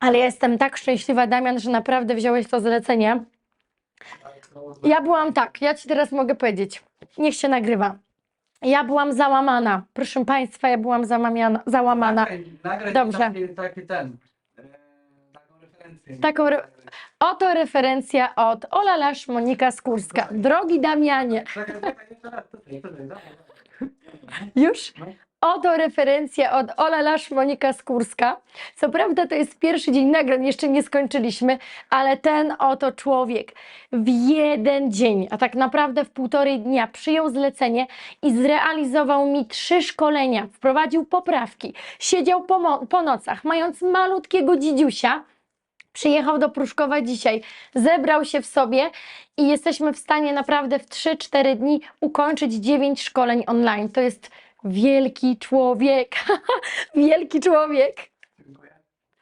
Ale ja jestem tak szczęśliwa, Damian, że naprawdę wziąłeś to zlecenie. Ja byłam tak, ja ci teraz mogę powiedzieć. Niech się nagrywa. Ja byłam załamana. Proszę Państwa, ja byłam załamiana, załamana. Nagraj, nagraj Dobrze. Taki, taki ten. e, Taką referencję. Taką re- Oto referencja od Ola Lasz, Monika Skórska. Drogi Damianie, Czekaj, czekaj, jeszcze raz. Tutaj, tutaj, dawaj, dawaj. już? Oto referencja od Ola Lasz, Monika Skórska. Co prawda to jest pierwszy dzień nagrań, jeszcze nie skończyliśmy, ale ten oto człowiek w jeden dzień, a tak naprawdę w półtorej dnia przyjął zlecenie i zrealizował mi trzy szkolenia, wprowadził poprawki, siedział po, po nocach, mając malutkiego dzidziusia, Przyjechał do Pruszkowa dzisiaj, zebrał się w sobie i jesteśmy w stanie naprawdę w 3-4 dni ukończyć 9 szkoleń online. To jest wielki człowiek. wielki człowiek.